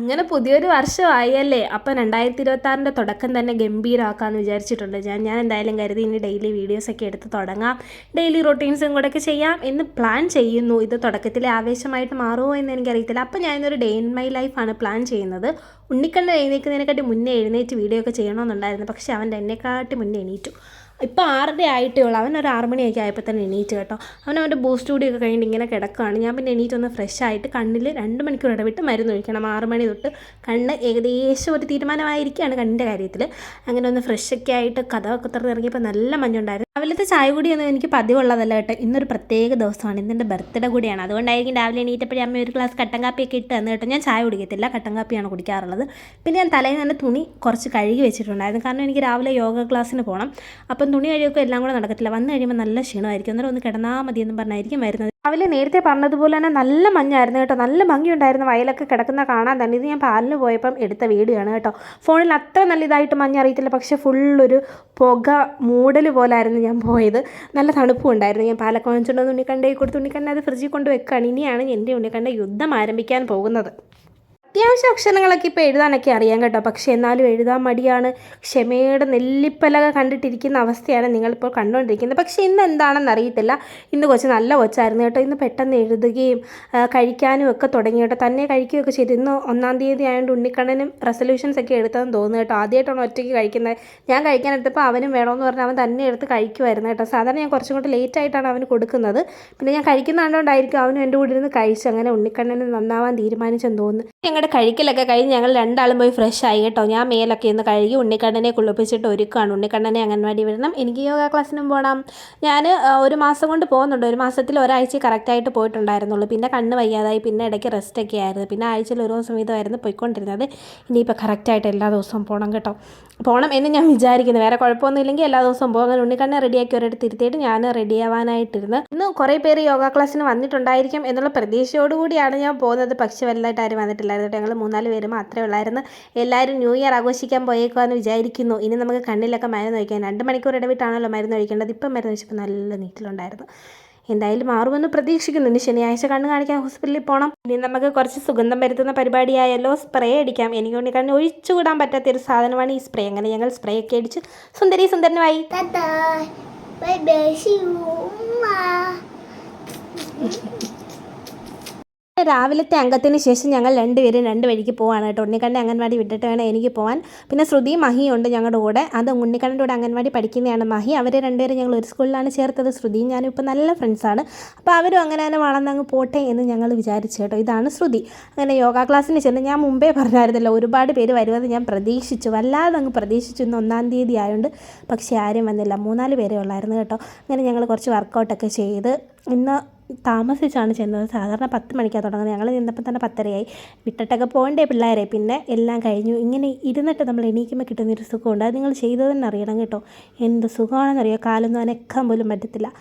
ഇങ്ങനെ പുതിയൊരു വർഷമായി അല്ലേ അപ്പം രണ്ടായിരത്തി ഇരുപത്താറിന്റെ തുടക്കം തന്നെ ഗംഭീരമാക്കാമെന്ന് വിചാരിച്ചിട്ടുണ്ട്. ഞാൻ ഞാൻ എന്തായാലും കരുതി ഇനി ഡെയിലി വീഡിയോസൊക്കെ എടുത്ത് തുടങ്ങാം. ഡെയിലി റൊട്ടീൻസും കൂടെ ഒക്കെ ചെയ്യാം എന്ന് പ്ലാൻ ചെയ്യുന്നു. ഇത് തുടക്കത്തിലെ ആവേശമായിട്ട് മാറുമോ എന്ന് എനിക്കറിയത്തില്ല. അപ്പം ഞാനിന്നൊരു ഡേ ഇൻ മൈ ലൈഫാണ് പ്ലാൻ ചെയ്യുന്നത്. ഉണ്ണിക്കണ്ണ് എഴുന്നേൽക്കുന്നതിനെക്കാട്ടി മുന്നേ എഴുന്നേറ്റ് വീഡിയോ ഒക്കെ ചെയ്യണമെന്നുണ്ടായിരുന്നു. പക്ഷേ അവന്റെ എന്നെക്കാട്ടി മുന്നേ എണീറ്റു. ഇപ്പോൾ ആറര ആയിട്ടേ ഉള്ളൂ. അവൻ ഒരു ആറ് മണിയൊക്കെ ആയപ്പോൾ തന്നെ എണീറ്റ് കേട്ടോ. അവൻ അവന്റെ ബൂസ്റ്റ് കൂടിയൊക്കെ കഴിഞ്ഞിട്ട് ഇങ്ങനെ കിടക്കുകയാണ് ഞാൻ പിന്നെ എണീറ്റ് ഒന്ന് ഫ്രഷ് ആയിട്ട് കണ്ണിൽ രണ്ട് മണിക്കൂർ ഇടവിട്ട് മരുന്ന് ഒഴിക്കണം. ആറ് മണി തൊട്ട് കണ്ണ് ഏകദേശം ഒരു തീരുമാനമായിരിക്കുകയാണ് കണ്ണിന്റെ കാര്യത്തിൽ അങ്ങനെ ഒന്ന് ഫ്രഷൊക്കെ ആയിട്ട് കഥയൊക്കെ തുറന്ന് ഇറങ്ങിയപ്പോൾ നല്ല മഞ്ഞുണ്ടായിരുന്നു. രാവിലത്തെ ചായ കൂടിയൊന്നും എനിക്ക് പതിവുള്ളതല്ല കേട്ടോ. ഇന്നൊരു പ്രത്യേക ദിവസമാണ്. ഇന്നെന്റെ ബർത്ത്ഡേ കൂടിയാണ്. അതുകൊണ്ടായിരിക്കും രാവിലെ എണീറ്റപ്പോഴേ അമ്മ ഒരു ഗ്ലാസ് കട്ടൻ കാപ്പിയൊക്കെ ഇട്ട് തന്നു കേട്ടോ. ഞാൻ ചായ കുടിക്കത്തില്ല. കട്ടൻ കാപ്പിയാണ് കുടിക്കാറുള്ളത്. പിന്നെ ഞാൻ തലേന്ന് തന്നെ തുണി കുറച്ച് കഴുകി വെച്ചിട്ടുണ്ടായിരുന്നു. കാരണം എനിക്ക് രാവിലെ യോഗ ക്ലാസ്സിന് പോകണം അപ്പം തുണി കഴിയുമ്പോൾ എല്ലാം കൂടെ നടക്കത്തില്ല. വന്നു കഴിയുമ്പോൾ നല്ല ക്ഷീണമായിരിക്കും. അന്നേരം ഒന്ന് കിടന്നാൽ മതി എന്ന് പറഞ്ഞായിരിക്കും വരുന്നത്. രാവിലെ നേരത്തെ പറഞ്ഞതുപോലെ തന്നെ നല്ല മഞ്ഞായിരുന്നു കേട്ടോ. നല്ല ഭംഗിയുണ്ടായിരുന്നു വയലൊക്കെ കിടക്കുന്ന കാണാൻ തന്നെ. ഇത് ഞാൻ പാലിന് പോയപ്പം എടുത്ത വീഡിയോ ആണ് കേട്ടോ. ഫോണിൽ അത്ര നല്ല ഇതായിട്ട് മഞ്ഞ അറിയത്തില്ല. പക്ഷേ ഫുള്ളൊരു പുക മൂടൽ പോലായിരുന്നു ഞാൻ പോയത്. നല്ല തണുപ്പും ഉണ്ടായിരുന്നു. ഞാൻ പാലൊക്കെ വാങ്ങിച്ചുകൊണ്ട് ഉണ്ണിക്കണ്ടയിൽ കൊടുത്ത് തുണിക്കണ്ട അത് ഫ്രിഡ്ജിൽ കൊണ്ട് വെക്കുകയാണ് ഇനിയാണ് എന്റെ ഉണ്ണിക്കണ്ട യുദ്ധം ആരംഭിക്കാൻ പോകുന്നത്. അത്യാവശ്യം അക്ഷരങ്ങളൊക്കെ ഇപ്പോൾ എഴുതാനൊക്കെ അറിയാം കേട്ടോ. പക്ഷേ എന്നാലും എഴുതാൻ മടിയാണ്. ക്ഷമയുടെ നെല്ലിപ്പലക കണ്ടിട്ടിരിക്കുന്ന അവസ്ഥയാണ് നിങ്ങളിപ്പോൾ കണ്ടുകൊണ്ടിരിക്കുന്നത് പക്ഷേ ഇന്ന് എന്താണെന്ന് അറിയത്തില്ല. ഇന്ന് കൊച്ചു നല്ല കൊച്ചായിരുന്നു കേട്ടോ. ഇന്ന് പെട്ടെന്ന് എഴുതുകയും കഴിക്കാനും ഒക്കെ തുടങ്ങി കേട്ടോ. തന്നെ കഴിക്കുകയൊക്കെ ചെയ്തു. ഇന്ന് ഒന്നാം തീയതി ആയതുകൊണ്ട് ഉണ്ണിക്കണ്ണനും റെസൊല്യൂഷൻസ് ഒക്കെ എടുത്തതെന്ന് തോന്നുന്നു കേട്ടോ. ആദ്യമായിട്ടാണ് ഒറ്റയ്ക്ക് കഴിക്കുന്നത്. ഞാൻ കഴിക്കാൻ എടുത്തപ്പോൾ അവനും വേണമെന്ന് പറഞ്ഞാൽ അവൻ തന്നെ എടുത്ത് കഴിക്കുമായിരുന്നു കേട്ടോ. സാധാരണ ഞാൻ കുറച്ചും കൂടി ലേറ്റ് ആയിട്ടാണ് അവന് കൊടുക്കുന്നത്. പിന്നെ ഞാൻ കഴിക്കുന്ന കണ്ടുകൊണ്ടായിരിക്കും അവനും എന്റെ കൂടെ ഇരുന്ന് കഴിച്ച് അങ്ങനെ ഉണ്ണിക്കണ്ണന് നന്നാവാൻ തീരുമാനിച്ചെന്ന് തോന്നുന്നു. ഞങ്ങളുടെ കഴിക്കലൊക്കെ കഴിഞ്ഞ് ഞങ്ങൾ രണ്ടാളും പോയി ഫ്രഷ് ആയി കേട്ടോ. ഞാൻ മേലൊക്കെ ഒന്ന് കഴുകി ഉണ്ണിക്കണ്ണനെ കുളിപ്പിച്ചിട്ട് ഒരുക്കുകയാണ് ഉണ്ണിക്കണ്ണനെ അംഗൻവാടി വിടണം. എനിക്ക് യോഗ ക്ലാസ്സിനും പോകണം ഞാൻ ഒരു മാസം കൊണ്ട് പോകുന്നുണ്ട്. ഒരു മാസത്തിൽ ഒരാഴ്ച കറക്റ്റായിട്ട് പോയിട്ടുണ്ടായിരുന്നുള്ളൂ. പിന്നെ കണ്ണ് വയ്യാതായി. പിന്നെ ഇടയ്ക്ക് റെസ്റ്റ് ഒക്കെ ആയിരുന്നു. പിന്നെ ആഴ്ചയിൽ ഒരു ദിവസം വീതമായിരുന്നു പോയിക്കൊണ്ടിരുന്നത്. ഇനിയിപ്പോൾ കറക്റ്റായിട്ട് എല്ലാ ദിവസവും പോകണം കേട്ടോ. പോകണം എന്ന് ഞാൻ വിചാരിക്കുന്നു. വേറെ കുഴപ്പമൊന്നും ഇല്ലെങ്കിൽ എല്ലാ ദിവസവും പോകും. അങ്ങനെ ഉണ്ണിക്കണ്ണെ റെഡിയാക്കി ഒരിടത്ത് ഇരുത്തിയിട്ട് ഞാൻ റെഡിയാവാനായിട്ടിരുന്നു ഇന്ന് കുറേ പേര് യോഗ ക്ലാസ്സിന് വന്നിട്ടുണ്ടായിരിക്കും എന്നുള്ള പ്രതീക്ഷയോടുകൂടിയാണ് ഞാൻ പോകുന്നത്. പക്ഷേ വലുതായിട്ട് ആരും വന്നിട്ടില്ലായിരുന്നു കേട്ടോ ഞങ്ങൾ മൂന്നാൽ പേര് മാത്രമേ ഉള്ളായിരുന്നു. എല്ലാവരും ന്യൂ ഇയർ ആഘോഷിക്കാൻ പോയേക്കുമെന്ന് വിചാരിക്കുന്നു. ഇനി നമുക്ക് കണ്ണിലൊക്കെ മരുന്ന് ഒഴിക്കാൻ രണ്ട് മണിക്കൂർ ഇടവിട്ടാണല്ലോ മരുന്ന് ഒഴിക്കേണ്ടത്. ഇപ്പം മരുന്ന് വെച്ചപ്പോൾ നല്ല നീറ്റിലുണ്ടായിരുന്നു. എന്തായാലും മാറുമെന്ന് പ്രതീക്ഷിക്കുന്നു. ഇനി ശനിയാഴ്ച കണ്ണ് കാണിക്കാൻ ഹോസ്പിറ്റലിൽ പോകണം ഇനി നമുക്ക് കുറച്ച് സുഗന്ധം വരുത്തുന്ന പരിപാടിയായല്ലോ. സ്പ്രേ അടിക്കാം. എനിക്ക് കൊണ്ട് കണ്ണ് ഒഴിച്ചുകൂടാൻ പറ്റാത്ത ഒരു സാധനമാണ് ഈ സ്പ്രേ. അങ്ങനെ ഞങ്ങൾ സ്പ്രേ ഒക്കെ അടിച്ച് സുന്ദരി സുന്ദരനുമായി. Bye, see you. രാവിലത്തെ അംഗത്തിന് ശേഷം ഞങ്ങൾ രണ്ടുപേരും രണ്ട് വഴിക്ക് പോവാണ് കേട്ടോ. ഉണ്ണിക്കണ്ണ അംഗൻവാടി വിട്ടിട്ട് വേണം എനിക്ക് പോകാൻ പിന്നെ ശ്രുതി മഹിയും ഉണ്ട് ഞങ്ങളുടെ കൂടെ. അത് ഉണ്ണിക്കണ്ണന്റെ കൂടെ അംഗൻവാടി പഠിക്കുന്നതാണ് മഹി. അവരെ രണ്ടുപേരും ഞങ്ങൾ ഒരു സ്കൂളിലാണ് ചേർത്തത്. ശ്രുതിയും ഞാനും ഇപ്പോൾ നല്ല ഫ്രണ്ട്സാണ് അപ്പോൾ അവരും അങ്ങനെ തന്നെ വളർന്നങ്ങ് പോട്ടെ എന്ന് ഞങ്ങൾ വിചാരിച്ചു കേട്ടോ. ഇതാണ് ശ്രുതി. അങ്ങനെ യോഗ ക്ലാസ്സിന് ചെന്ന് ഞാൻ മുമ്പേ പറഞ്ഞായിരുന്നല്ലോ ഒരുപാട് പേര് വരുമെന്ന് ഞാൻ പ്രതീക്ഷിച്ചു. വല്ലാതെ അങ്ങ് പ്രതീക്ഷിച്ചു. ഇന്ന് ഒന്നാം തീയതി ആയതുകൊണ്ട് പക്ഷേ ആരും വന്നില്ല. മൂന്നാൽ പേരേ ഉള്ളായിരുന്നു കേട്ടോ. അങ്ങനെ ഞങ്ങൾ കുറച്ച് വർക്കൗട്ടൊക്കെ ചെയ്ത് ഇന്ന് താമസിച്ചാണ് ചെന്നത്. സാധാരണ പത്ത് മണിക്കാണ് തുടങ്ങുന്നത്. ഞങ്ങൾ ചെന്നപ്പോൾ തന്നെ പത്തരയായി. വിട്ടിട്ടൊക്കെ പോകണ്ടേ പിള്ളേരെ. പിന്നെ എല്ലാം കഴിഞ്ഞു. ഇങ്ങനെ ഇരുന്നിട്ട് നമ്മൾ എണീക്കുമ്പോൾ കിട്ടുന്നൊരു സുഖമുണ്ട്. അത് നിങ്ങൾ ചെയ്തതെന്ന് അറിയണം കേട്ടോ. എന്ത് സുഖമാണെന്നറിയോ? കാലൊന്നും അനക്കാൻ പോലും പറ്റത്തില്ല.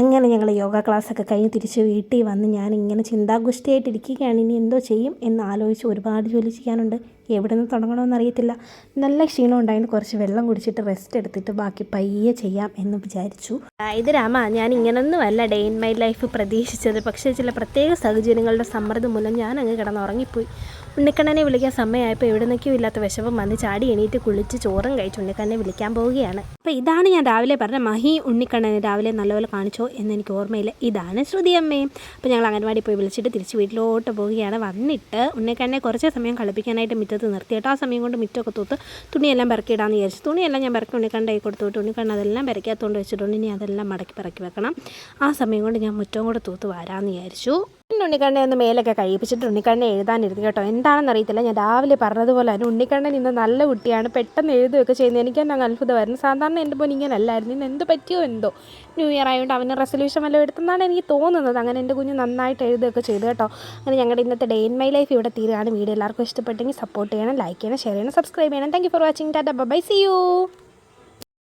അങ്ങനെ ഞങ്ങൾ യോഗ ക്ലാസ്സൊക്കെ കഴിഞ്ഞ് തിരിച്ച് വീട്ടിൽ വന്ന് ഞാൻ ഇങ്ങനെ ചിന്താഗുഷ്ടിയായിട്ട് ഇരിക്കുകയാണ് ഇനി എന്തോ ചെയ്യും എന്ന് ആലോചിച്ച് ഒരുപാട് ജോലി ചെയ്യാനുണ്ട്. എവിടെ നിന്ന് തുടങ്ങണമെന്ന് അറിയത്തില്ല. നല്ല ക്ഷീണം ഉണ്ടായിരുന്നു. കുറച്ച് വെള്ളം കുടിച്ചിട്ട് റെസ്റ്റ് എടുത്തിട്ട് ബാക്കി പയ്യെ ചെയ്യാം എന്ന് വിചാരിച്ചു. ഇത് രാമ ഞാൻ ഇങ്ങനൊന്നുമല്ല ഡേ ഇൻ മൈ ലൈഫ് പ്രതീക്ഷിച്ചത്. പക്ഷേ ചില പ്രത്യേക സാഹചര്യങ്ങളുടെ സമ്മർദ്ദം മൂലം ഞാൻ അങ്ങ് കിടന്ന് ഉറങ്ങിപ്പോയി ഉണ്ണിക്കണ്ണനെ വിളിക്കാൻ സമയമായപ്പോൾ എവിടെ നിൽക്കും ഇല്ലാത്ത വിശപ്പം വന്ന് ചാടി എണീറ്റ് കുളിച്ച് ചോറും കഴിച്ച് ഉണ്ണിക്കണ്ണനെ വിളിക്കാൻ പോവുകയാണ്. അപ്പോൾ ഇതാണ് ഞാൻ രാവിലെ പറഞ്ഞ മഹി ഉണ്ണിക്കണ്ണനെ രാവിലെ നല്ലപോലെ കാണിച്ചോ എന്ന് എനിക്ക് ഓർമ്മയില്ല. ഇതാണ് ശ്രുതി അമ്മയും അപ്പോൾ ഞങ്ങൾ അംഗൻവാടി പോയി വിളിച്ചിട്ട് തിരിച്ച് വീട്ടിലോട്ട് പോവുകയാണ്. വന്നിട്ട് ഉണ്ണിക്കണ്ണനെ കുറച്ച് സമയം കളിപ്പിക്കാനായിട്ട് മുറ്റത്ത് നിർത്തിയിട്ട് ആ സമയം കൊണ്ട് മുറ്റമൊക്കെ തൂത്ത് തുണിയെല്ലാം പെറക്കിയിടാന്ന് വിചാരിച്ചു തുണിയെല്ലാം ഞാൻ പെറക്കി ഉണ്ണിക്കണ്ണ കൈ കൊടുത്തു ഉണ്ണിക്കണ്ണ അതെല്ലാം പെരക്കാത്തോണ്ട് വെച്ചിട്ടുണ്ട്. ഇനി അതെല്ലാം മടക്കി പെറക്കി വെക്കണം. ആ സമയം കൊണ്ട് ഞാൻ മുറ്റം കൂടെ തൂത്ത് വരാമെന്ന് വിചാരിച്ചു. ഉണ്ണിക്കണ്ണനെ ഒന്ന് മേലൊക്കെ കഴിപ്പിച്ചിട്ട് ഉണ്ണിക്കണ്ണനെ എഴുതാനിരുന്നു കേട്ടോ. എന്താണെന്ന് അറിയത്തില്ല. ഞാൻ രാവിലെ പറഞ്ഞതുപോലെ തന്നെ ഉണ്ണിക്കണ്ണൻ ഇന്ന് നല്ല കുട്ടിയാണ്. പെട്ടെന്ന് എഴുതുകയൊക്കെ ചെയ്യുന്നത് എനിക്ക് തന്നെ അങ്ങ് അത്ഭുതമായിരുന്നു. സാധാരണ എന്റെ പോലെ ഇങ്ങനെ അല്ലായിരുന്നു. ഇന്ന് എന്ത് പറ്റിയോ എന്തോ. ന്യൂ ഇയർ ആയതുകൊണ്ട് അവന് റെസൊല്യൂഷൻ വല്ലതും എടുത്തെന്നാണ് എനിക്ക് തോന്നുന്നത്. അങ്ങനെ എന്റെ കുഞ്ഞ് നന്നായിട്ട് എഴുതുകയൊക്കെ ചെയ്തു കേട്ടോ. അങ്ങനെ ഞങ്ങളുടെ ഇന്നത്തെ ഡേ ഇൻ മൈ ലൈഫ് ഇവിടെ തീരുകയാണ്. വീഡിയോ എല്ലാവർക്കും ഇഷ്ടപ്പെട്ടെങ്കിൽ സപ്പോർട്ട് ചെയ്യണം ലൈക്ക് ചെയ്യണം ഷെയർ ചെയ്യണം സബ്സ്ക്രൈബ് ചെയ്യണം. Thank for watching tata bye see you